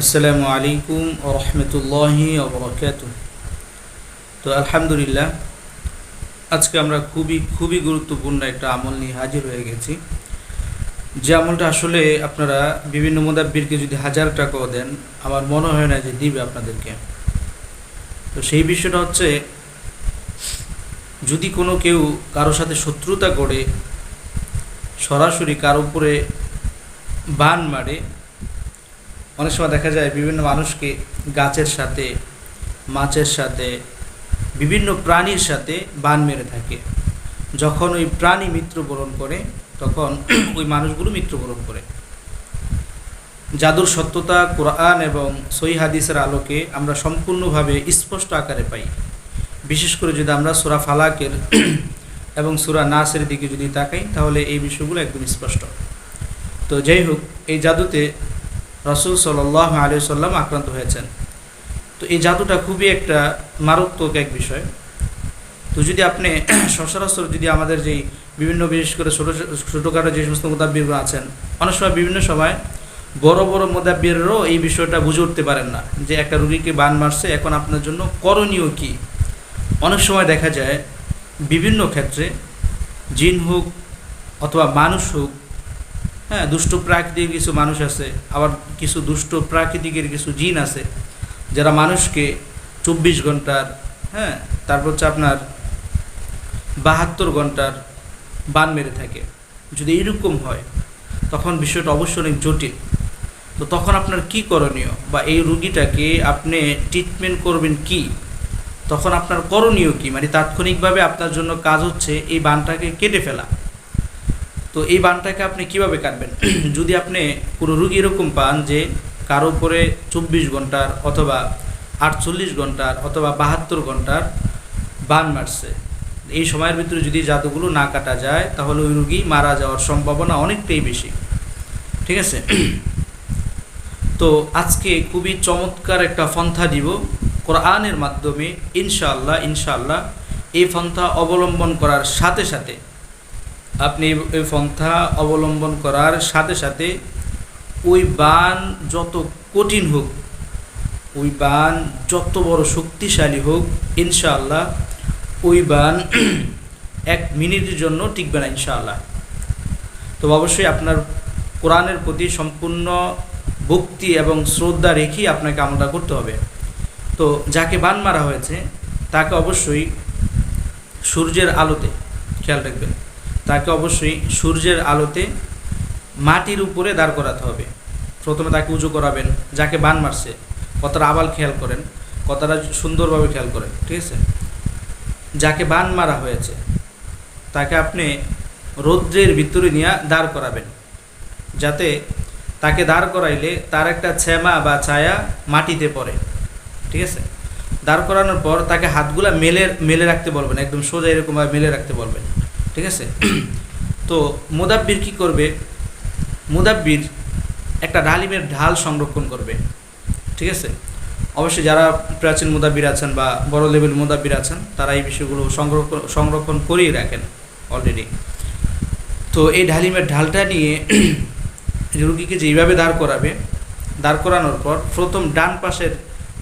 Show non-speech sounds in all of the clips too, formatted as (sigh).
আসসালামু আলাইকুম ও রহমতুল্লাহি ওবরাকাত তো আলহামদুলিল্লাহ, আজকে আমরা খুবই খুবই গুরুত্বপূর্ণ একটা আমল নিয়ে হাজির হয়ে গেছি। যে আমলটা আসলে আপনারা বিভিন্ন মোদাব্বিরকে যদি হাজার টাকাও দেন, আমার মনে হয় না যে দিবে আপনাদেরকে। তো সেই বিষয়টা হচ্ছে, যদি কোনো কেউ কারোর সাথে শত্রুতা করে, সরাসরি কারও উপরে বান মারে অনেক সময় দেখা যায় বিভিন্ন মানুষকে গাছের সাথে, মাছের সাথে, বিভিন্ন প্রাণীর সাথে বান মেরে থাকে। যখন ওই প্রাণী মৃত্যুবরণ করে, তখন (clears throat) ওই মানুষগুলো মৃত্যুবরণ করে। জাদুর সত্যতা, কোরআন এবং সই হাদিসের আলোকে আমরা সম্পূর্ণভাবে স্পষ্ট আকারে পাই। বিশেষ করে যদি আমরা সুরা ফালাকের (clears throat) এবং সুরা নাসের দিকে যদি তাকাই, তাহলে এই বিষয়গুলো একদম স্পষ্ট। তো যাই হোক, এই জাদুতে রসুল সাল্লাহ আলী সাল্লাম আক্রান্ত হয়েছেন। তো এই জাদুটা খুবই একটা মারাত্মক এক বিষয়। তো যদি আপনি (clears throat) সচরাচর যদি আমাদের যেই বিভিন্ন, বিশেষ করে ছোটো, ছোটোখাটো যে সমস্ত মোদাব্বিরগুলো আছেন, অনেক সময় বিভিন্ন সময় বড় বড় মোদাব্বিরেরও এই বিষয়টা বুঝে উঠতে পারেন না যে একটা রুগীকে বান মারছে, এখন আপনার জন্য করণীয় কি? অনেক সময় দেখা যায় বিভিন্ন ক্ষেত্রে জিন হোক অথবা মানুষ হোক হ্যাঁ দুষ্ট প্রাকৃতিক কিছু মানুষ আছে, আবার কিছু দুষ্ট প্রাকৃতিকের কিছু জিন আছে, যারা মানুষকে চব্বিশ ঘণ্টার হ্যাঁ তারপর হচ্ছে আপনার বাহাত্তর ঘণ্টার বান মেরে থাকে। যদি এরকম হয়, তখন বিষয়টা অবশ্যই অনেক জটিল। তো তখন আপনার কি করণীয়? বা এই রুগীটাকে আপনি ট্রিটমেন্ট করবেন কি? তখন আপনার করণীয় কি? মানে তাৎক্ষণিকভাবে আপনার জন্য কাজ হচ্ছে, এই বানটাকে কেটে ফেলা। তো এই বানটাকে আপনি কীভাবে কাটবেন? (clears throat) যদি আপনি কোনো রুগী এরকম পান যে কারও উপরে চব্বিশ ঘণ্টার অথবা আটচল্লিশ ঘণ্টার অথবা বাহাত্তর ঘণ্টার বান মারছে, এই সময়ের ভিতরে যদি জাদুগুলো না কাটা যায়, তাহলে ওই রুগী মারা যাওয়ার সম্ভাবনা অনেকটাই বেশি। ঠিক আছে? (clears throat) তো আজকে খুবই চমৎকার একটা ফন্থা দিব। কোরআনের মাধ্যমে ইনশাআল্লাহ ইনশাআল্লাহ এই ফন্থা অবলম্বন করার সাথে সাথে আপনি এই পন্থা অবলম্বন করার সাথে সাথে ওই বান যত কঠিন হোক, ওই বান যত বড় শক্তিশালী হোক, ইনশাআল্লাহ ওই বান এক মিনিটের জন্য টিকবে না ইনশাআল্লাহ। তো অবশ্যই আপনার কোরআনের প্রতি সম্পূর্ণ ভক্তি এবং শ্রদ্ধা রেখেই আপনাকে আমলটা করতে হবে। তো যাকে বান মারা হয়েছে, তাকে অবশ্যই সূর্যের আলোতে খেয়াল রাখবেন। তাকে অবশ্যই সূর্যের আলোতে মাটির উপরে দাঁড় করাতে হবে। প্রথমে তাকে উঁচু করাবেন, যাকে বান মারছে। কতটা আবাল খেয়াল করেন কতটা সুন্দরভাবে খেয়াল করেন, ঠিক আছে? যাকে বান মারা হয়েছে, তাকে আপনি রৌদ্রের ভিতরে নিয়ে দাঁড় করাবেন। যাতে তাকে দাঁড় করাইলে তার একটা ছ্যামা বা ছায়া মাটিতে পড়ে, ঠিক আছে? দাঁড় করানোর পর তাকে হাতগুলা মেলে মেলে রাখতে বলবেন, একদম সোজা এরকমভাবে মেলে রাখতে বলবেন। ঠিক আছে? তো মোদাব্বির কি করবে? মোদাব্বির একটা ডালিমের ঢাল সংরক্ষণ করবে, ঠিক আছে? অবশ্যই যারা প্রাচীন মোদাব্বির আছেন বা বড় লেভেল মোদাব্বির আছেন, তারা এই বিষয়গুলো সংরক্ষণ সংরক্ষণ করেই রাখেন অলরেডি তো এই ডালিমের ঢালটা নিয়ে (clears throat) রুগীকে যেইভাবে দাঁড় করাবে, দাঁড় করানোর পর প্রথম ডান পাশের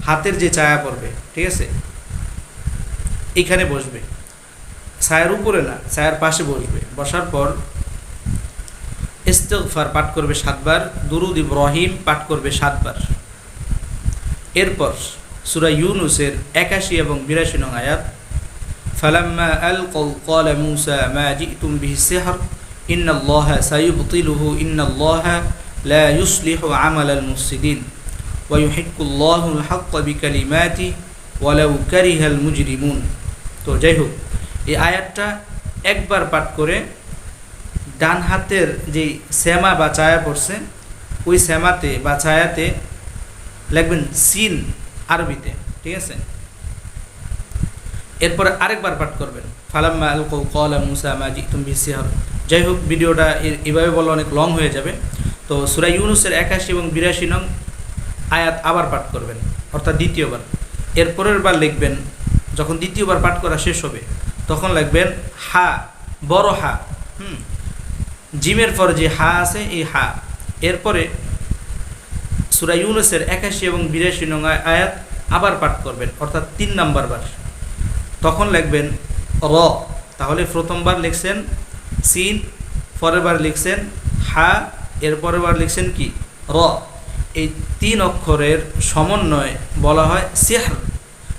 হাতের যে ছায়া পড়বে, ঠিক আছে? এখানে বসবে। ছায়ার উপরে না, ছায়ার পাশে বসবে। বসার পর ইস্তেকফার পাঠ করবে সাতবার, দুরুদ ইব্রাহিম পাঠ করবে সাতবার। এরপর সুরা ইউনুসের একাশি এবং বিরাশি নং আয়াত, ফালাম্মা আল কল কল মুসা মা জিতুম বিহি সিহর, ইন্নাল্লাহ সাইয়ুবতিলুহু ইন্নাল্লাহ লা ইউসলিহু আমালাল মুফসিদিন, ওয়া ইউহিক্কুল্লাহুল হাক্কা বিকালিমাতিহি ওয়ালাউ কারিহাল মুজরিমুন। তো যাই হোক এই আয়াতটা একবার পাঠ করে ডান হাতের যে শ্যামা বা ছায়া পড়ছে, ওই শ্যামাতে বা ছায়াতে লিখবেন সিন আরবিতে, ঠিক আছে? এরপরে আরেকবার পাঠ করবেন। ফালাম্মা আল কলা মুসা মাজি তুমি সিহার যাই হোক, ভিডিওটা এভাবে বললে অনেক লং হয়ে যাবে। তো সুরাই ইউনুসের একাশি এবং বিরাশি নং আয়াত আবার পাঠ করবেন, অর্থাৎ দ্বিতীয়বার। এরপরের বার লিখবেন, যখন দ্বিতীয়বার পাঠ করা শেষ হবে। তখন লিখবেন হা, বড় হা। হুম। জিমের পর যে হা আছে, এই হা। এরপরে সুরা ইউনুসের একাশি এবং বিরাশি নং আয়াত আবার পাঠ করবেন, অর্থাৎ তিন নাম্বার বার। তখন লিখবেন র। তাহলে প্রথমবার লিখছেন সিন, পরের বার লিখছেন হা এর পরের বার লিখছেন কি? র। এই তিন অক্ষরের সমন্বয় বলা হয় সেহার।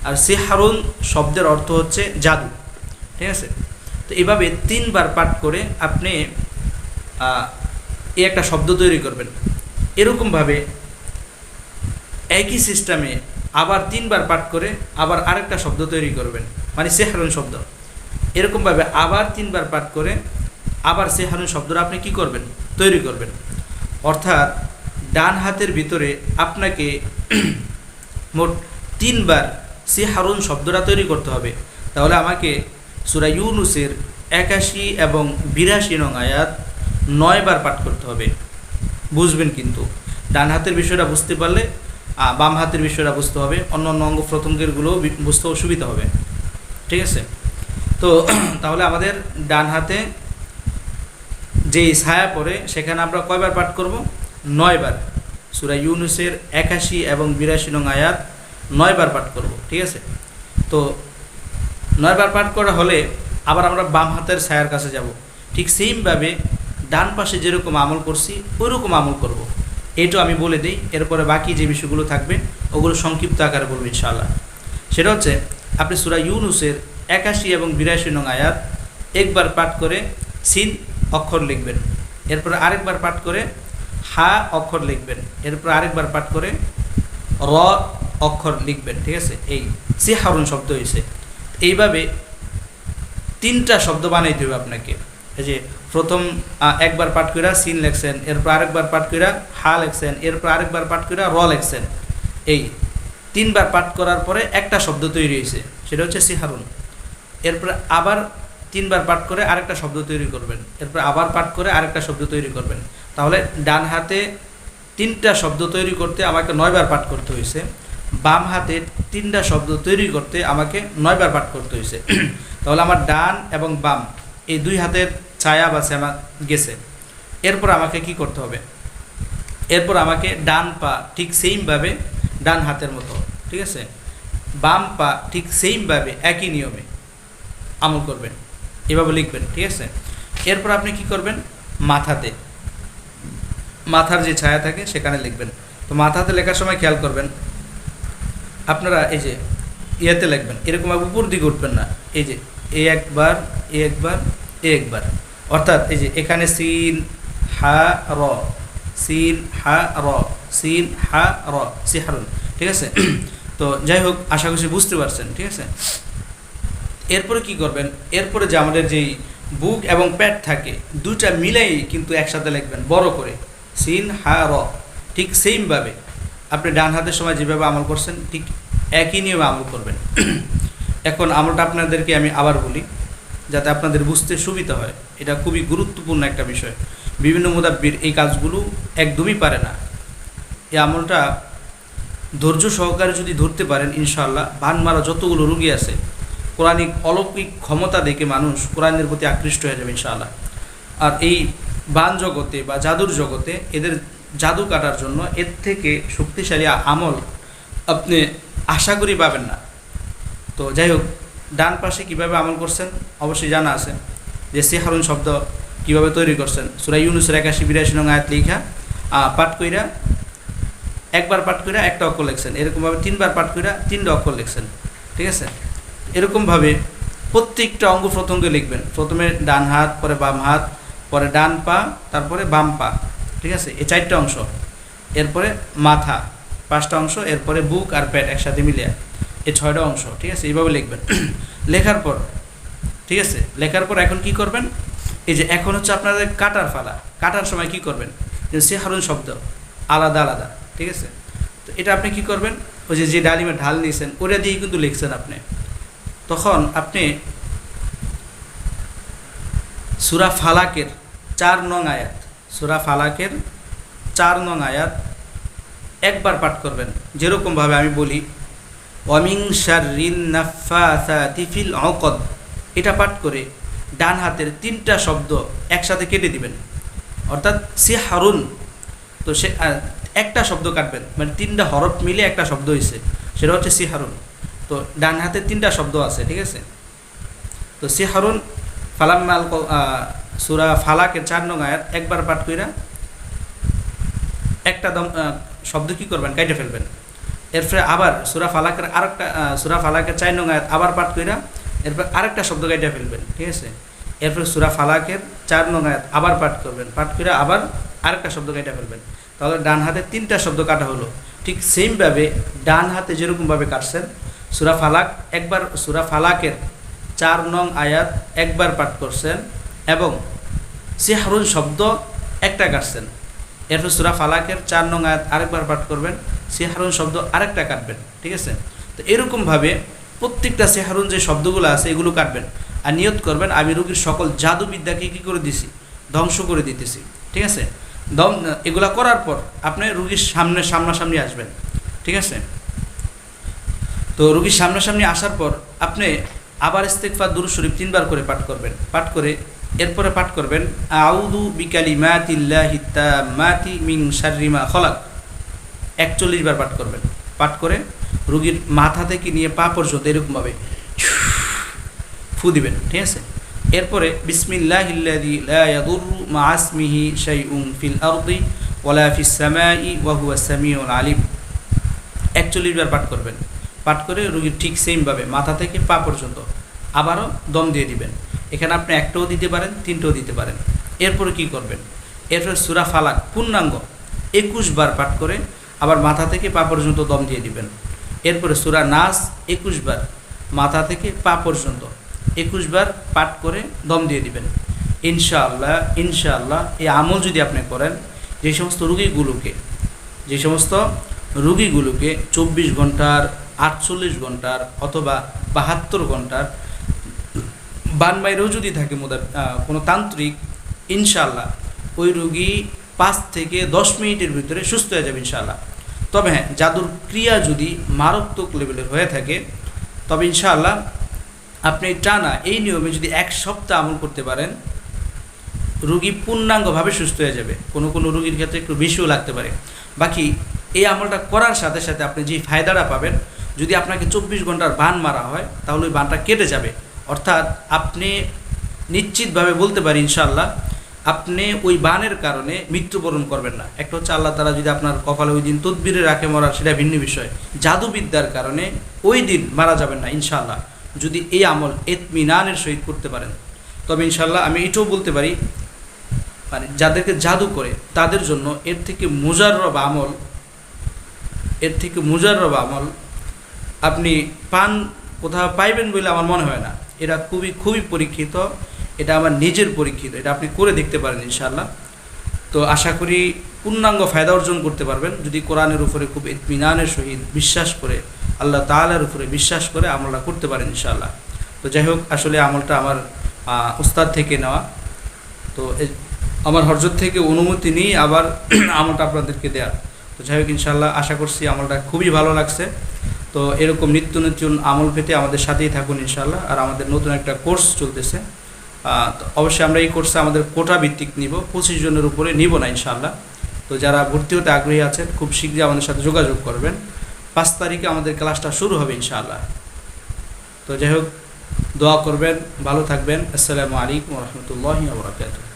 আর সেহারুন শব্দের অর্থ হচ্ছে জাদু। ঠিক আছে? তো এভাবে তিনবার পাঠ করে আপনি এই একটা শব্দ তৈরি করবেন। এরকমভাবে একই সিস্টেমে আবার তিনবার পাঠ করে আবার আরেকটা শব্দ তৈরি করবেন মানে সেহারুন শব্দ। এরকমভাবে আবার তিনবার পাঠ করে আবার সেহারুন শব্দটা আপনি কি করবেন? তৈরি করবেন। অর্থাৎ ডান হাতের ভিতরে আপনাকে মোট তিনবার সেহারুন শব্দটা তৈরি করতে হবে। তাহলে আমাকে সুরা ইউনুসের একাশি এবং বিরাশি নং আয়াত নয়বার পাঠ করতে হবে। বুঝবেন কিন্তু, ডান হাতের বিষয়টা বুঝতে পারলে বাম হাতের বিষয়টা বুঝতে হবে অন্য অন্য অঙ্গ প্রত্যঙ্গেরগুলো বুঝতে অসুবিধা হবে। ঠিক আছে? তো, (clears throat) তাহলে আমাদের ডান হাতে যেই ছায়া পড়ে, সেখানে আমরা কয়বার পাঠ করব? নয়বার। সুরা ইউনুসের একাশি এবং বিরাশি নং আয়াত নয়বার পাঠ করব। ঠিক আছে? তো নয়বার পাঠ করা হলে আবার আমরা বাম হাতের ছায়ার কাছে যাব। ঠিক সেইমভাবে ডান পাশে যেরকম আমল করছি ওইরকম আমল করব। এটাও আমি বলে দিই, এরপরে বাকি যে বিষয়গুলো থাকবে, ওগুলো সংক্ষিপ্ত আকারে বলব ইনশাআল্লাহ। সেটা হচ্ছে, আপনি সুরা ইউনুসের একাশি এবং বিরাশি নং আয়াত একবার পাঠ করে সিন অক্ষর লিখবেন। এরপরে আরেকবার পাঠ করে হা অক্ষর লিখবেন। এরপর আরেকবার পাঠ করে র অক্ষর লিখবেন, ঠিক আছে? এই সি হারুন শব্দ হয়েছে এইভাবে তিনটা শব্দ বানাইতে হবে আপনাকে। এই যে প্রথম একবার পাঠ কইরা সিন লেখছেন, এরপর আরেকবার পাঠ কইরা হা লেখছেন, এরপর আরেকবার পাঠ কইরা র লেখছেন। এই তিনবার পাঠ করার পরে একটা শব্দ তৈরি হয়েছে সেটা হচ্ছে সিহারুন। এরপরে আবার তিনবার পাঠ করে আরেকটা শব্দ তৈরি করবেন। এরপর আবার পাঠ করে আরেকটা শব্দ তৈরি করবেন। তাহলে ডান হাতে তিনটা শব্দ তৈরি করতে আমাকে নয়বার পাঠ করতে হয়েছে বাম হাতে তিনটা শব্দ তৈরি করতে আমাকে নয়বার পাঠ করতে হয়েছে। (clears throat) তাহলে আমার ডান এবং বাম, এই দুই হাতের ছায়া বা শ্যামা গেছে। এরপর আমাকে কি করতে হবে? এরপর আমাকে ডান পা ঠিক সেইমভাবে ডান হাতের মতো, ঠিক আছে? বাম পা ঠিক সেইমভাবে একই নিয়মে আমল করবেন, এভাবে লিখবেন, ঠিক আছে? এরপর আপনি কি করবেন? মাথাতে, মাথার যে ছায়া থাকে সেখানে লিখবেন। তো মাথাতে লেখার সময় খেয়াল করবেন আপনারা এই যে ইয়েতে লিখবেন, এরকম উপর দিকে উঠবেন না। এই যে এ একবার এ একবার এ একবার। অর্থাৎ এই যে এখানে সিন, হা, র, সিন, হা, র, সিন, হা, র, সিহারুন, ঠিক আছে? (clears throat) তো যাই হোক, আশা করছি বুঝতে পারছেন, ঠিক আছে? এরপরে কি করবেন? এরপরে যে আমাদের যেই বুক এবং প্যাট থাকে দুটা মিলাই কিন্তু একসাথে লিখবেন, বড় করে। সিন, হা, র, ঠিক সেমভাবে আপনি ডান হাতের সময় যেভাবে আমল করছেন, ঠিক একই নিয়মে আমল করবেন। (clears throat) এখন আমলটা আপনাদেরকে আমি আবার বলি, যাতে আপনাদের বুঝতে সুবিধা হয়। এটা খুবই গুরুত্বপূর্ণ একটা বিষয়। বিভিন্ন মুদাব্বির এই কাজগুলো একদমই পারে না। এই আমলটা ধৈর্য সহকারে যদি ধরতে পারেন, ইনশাআল্লাহ বান মারা যতগুলো রুগী আছে, কোরআনিক অলৌকিক ক্ষমতা দেখে মানুষ কোরআনের প্রতি আকৃষ্ট হয়ে যাবে, ইনশাআল্লাহ। আর এই বান জগতে বা জাদুর জগতে এদের জাদু কাটার জন্য এর থেকে শক্তিশালী আমল আপনি আশা করি পাবেন না। তো যাই হোক, ডান পাশে কীভাবে আমল করছেন অবশ্যই জানা আছে। যে সেহারুন শব্দ কীভাবে তৈরি করছেন, সুরা ইউনুসের একাশি বিরাশি নং আয়াত লিখা পাঠ কইরা, একবার পাঠ কইরা একটা অক্ষর লিখছেন। এরকমভাবে তিনবার পাঠ কইরা তিনটা অক্ষর লিখছেন। ঠিক আছে? এরকমভাবে প্রত্যেকটা অঙ্গ প্রত্যঙ্গে লিখবেন। প্রথমে ডান হাত, পরে বাম হাত, পরে ডান পা, তারপরে বাম পা। ঠিক আছে? এই চারটা অংশ। এরপরে মাথা, পাঁচটা অংশ, এরপরে বুক আর পেট একসাথে মিলিয়ে। এই ছয়টা অংশ, ঠিক আছে? এইভাবে লিখবেন। (clears throat) লেখার পর, ঠিক আছে? লেখার পর এখন কি করবেন? এই যে এখন হচ্ছে আপনাদের কাটার ফালা। কাটার সময় কি করবেন? সে হারুন শব্দ, আলাদা আলাদা, ঠিক আছে? তো এটা আপনি কি করবেন? ওই যে যে ডালিমের ঢাল নিয়েছেন ওটা দিয়েই কিন্তু লিখছেন আপনি। তখন আপনি সুরা ফালাকের চার নং আয়াত সুরা ফালাকের চার নং আয়াত একবার পাঠ করবেন। যেরকমভাবে আমি বলি অমিং শারিন অকদ এটা পাঠ করে ডান হাতের তিনটা শব্দ একসাথে কেটে দিবেন। অর্থাৎ সে হারুন তো সে একটা শব্দ কাটবেন। মানে তিনটা হরফ মিলে একটা শব্দ হয়েছে সেটা হচ্ছে সিহারুন। তো ডান হাতে তিনটা শব্দ আছে ঠিক আছে? তো সিহারুন ফালাম্মাল ক- আহ, সুরা ফালাকের চার নং আয়াত, একবার পাঠ কইরা একটা দম শব্দ কী করবেন? কাইটে ফেলবেন। এরপরে আবার সুরা ফালাকের আরেকটা সুরা ফালাকের চার নং আয়াত আবার পাঠ কইরা এরপর আরেকটা শব্দ কাইটে ফেলবেন, ঠিক আছে? এরপরে সুরা ফালাকের চার নং আয়াত আবার পাঠ করবেন, পাঠ করে আবার আরেকটা শব্দ কাইটে ফেলবেন। তাহলে ডান হাতে তিনটা শব্দ কাটা হলো। ঠিক সেমভাবে ডান হাতে যেরকমভাবে কাটছেন, সুরা ফালাক, একবার সুরা ফালাকের চার নং আয়াত একবার পাঠ করছেন এবং সিহারুন শব্দ একটা কাটছেন। এরপর সুরা ফালাকের চার নং আয়াত আরেকবার পাঠ করবেন। সিহারুন শব্দ আরেকটা কাটবেন, ঠিক আছে? তো এরকমভাবে প্রত্যেকটা সেহারুন যে শব্দগুলো আছে, এগুলো কাটবেন। আর নিয়ত করবেন, আমি রুগীর সকল জাদুবিদ্যাকে কী করে দিছি, ধ্বংস করে দিতেছি, ঠিক আছে? দম এগুলা করার পর আপনি রুগীর সামনে সামনাসামনি আসবেন, ঠিক আছে? তো রুগীর সামনাসামনি আসার পর আপনি আবার ইস্তেকফার দুরু শরীফ তিনবার করে পাঠ করবেন। পাঠ করে এরপরে পাঠ করবেন আউদু বিকালি মাতিল্লাহি মাতি মিং শারিমা খলাক। একচল্লিশ বার পাঠ করবেন। পাঠ করে রুগীর মাথা থেকে নিয়ে পা পর্যন্ত এরকমভাবে ফু দিবেন, ঠিক আছে? এরপরে বিসমিল্লাহ ইল্লাযী লা ইয়াদুররু মা আসমিহি ফিল আরদি ওয়ালা সামাই ওয়া হুয়া সামিউল আলিম। একচল্লিশ বার পাঠ করবেন। পাঠ করে রুগীর ঠিক সেমভাবে মাথা থেকে পা পর্যন্ত আবারও দম দিয়ে দিবেন। এখানে আপনি একটাও দিতে পারেন, তিনটাও দিতে পারেন। এরপরে কি করবেন? এরপরে সুরা ফালাক, পূর্ণাঙ্গ। একুশ বার পাঠ করে আবার মাথা থেকে পা পর্যন্ত দম দিয়ে দিবেন। এরপরে সুরা নাস, একুশ বার মাথা থেকে পা পর্যন্ত। একুশ বার পাঠ করে দম দিয়ে দিবেন। ইনশাআল্লাহ ইনশাআল্লাহ, এই আমল যদি আপনি করেন, যে সমস্ত রুগীগুলোকে, যে সমস্ত রুগীগুলোকে চব্বিশ ঘণ্টার, আটচল্লিশ ঘণ্টার অথবা বাহাত্তর ঘণ্টার বান বাইরেও যদি থাকে মোদার কোনো তান্ত্রিক ইনশাল্লাহ ওই রুগী পাঁচ থেকে দশ মিনিটের ভিতরে সুস্থ হয়ে যাবে ইনশাল্লাহ তবে হ্যাঁ জাদুর ক্রিয়া যদি মারাত্মক লেভেলের হয়ে থাকে, তবে ইনশাআল্লাহ আপনি টানা এই নিয়মে যদি এক সপ্তাহ আমল করতে পারেন, রুগী পূর্ণাঙ্গভাবে সুস্থ হয়ে যাবে। কোনো কোনো রুগীর ক্ষেত্রে একটু বেশিও লাগতে পারে। বাকি এই আমলটা করার সাথে সাথে আপনি যে ফায়দাটা পাবেন, যদি আপনাকে চব্বিশ ঘণ্টার বান মারা হয়, তাহলে ওই বানটা কেটে যাবে। অর্থাৎ আপনি নিশ্চিতভাবে বলতে পারি ইনশাল্লাহ আপনি ওই বানের কারণে মৃত্যুবরণ করবেন না। একটা হচ্ছে আল্লাহ তারা যদি আপনার কপালে ওই দিন তদবিরে রাখে মরা সেটা ভিন্ন বিষয়। জাদুবিদ্যার কারণে ওই দিন মারা যাবেন না ইনশাল্লাহ যদি এই আমল এতমিনানের সহিত করতে পারেন। তবে ইনশাল্লাহ আমি এটাও বলতে পারি মানে যাদেরকে জাদু করে, তাদের জন্য এর থেকে মুজাররব আমল, এর থেকে মুজাররব আমল আপনি পান কোথাও পাইবেন বলে আমার মনে হয় না। এটা খুবই খুবই পরীক্ষিত, এটা আমার নিজের পরীক্ষিত, এটা আপনি করে দেখতে পারেন ইনশাল্লাহ তো আশা করি পূর্ণাঙ্গ ফায়দা অর্জন করতে পারবেন, যদি কোরআনের উপরে খুব ইতমিনানের সহিত বিশ্বাস করে, আল্লাহ তালার উপরে বিশ্বাস করে আমলটা করতে পারেন ইনশাল্লাহ তো যাই হোক, আসলে আমলটা আমার উস্তাদ থেকে নেওয়া। তো আমার হরজত থেকে অনুমতি নিয়ে আবার (clears throat) আমলটা আপনাদেরকে দেওয়া তো যাই হোক ইনশাল্লাহ আশা করছি আমলটা খুবই ভালো লাগছে। তো এরকম নিত্য নতুন আমল পেতে আমাদের সাথেই থাকুন ইনশাল্লাহ আর আমাদের নতুন একটা কোর্স চলতেছে। তো অবশ্যই আমরা এই কোর্সে আমাদের কোটা ভিত্তিক নিব, পঁচিশ জনের উপরে নিব না ইনশাল্লাহ তো যারা ভর্তি হতে আগ্রহী আছেন, খুব শীঘ্রই আমাদের সাথে যোগাযোগ করবেন। পাঁচ তারিখে আমাদের ক্লাসটা শুরু হবে ইনশাআল্লাহ। তো যাই হোক, দোয়া করবেন, ভালো থাকবেন। আসসালামু আলাইকুম রহমতুল্লাহ বরাকাতুহ।